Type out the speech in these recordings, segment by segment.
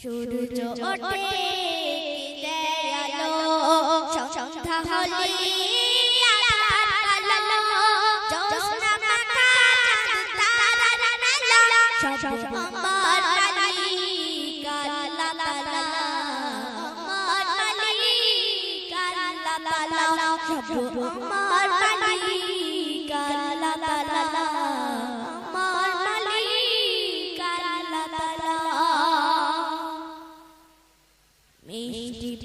সূর্য ওঠে দয়ালো? সন্ধ্যা হলে সব আমার মালিক আল্লাহ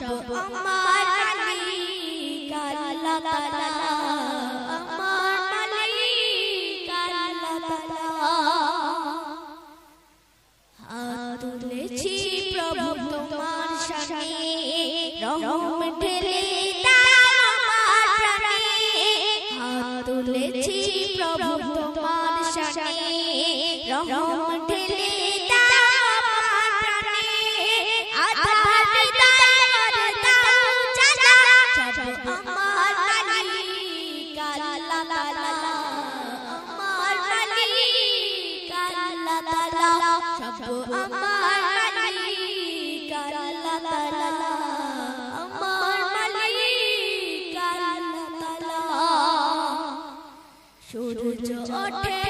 সব আমার মালিক আল্লাহ তাআলা আমার মালিক আল্লাহ তাআলা হাত তুলেছি প্রভু তোমার সামনে। রহম ঢেলে তুলেছি প্রভু তোমার সামনে। রহম ঢেলে সব আমার মালিক, আল্লাহ তাআলা, আমার মালিক, আল্লাহ তাআলা। সূর্য ওঠে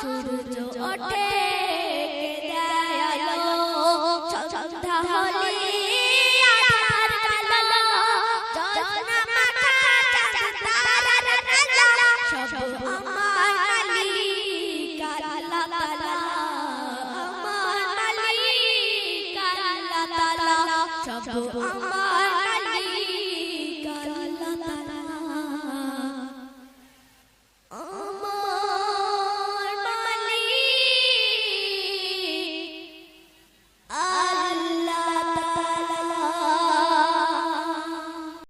সূর্য ওঠে, দয়ালো, সন্ধ্যা হলে আমার মালিক আল্লাহ তাআলা সব আমার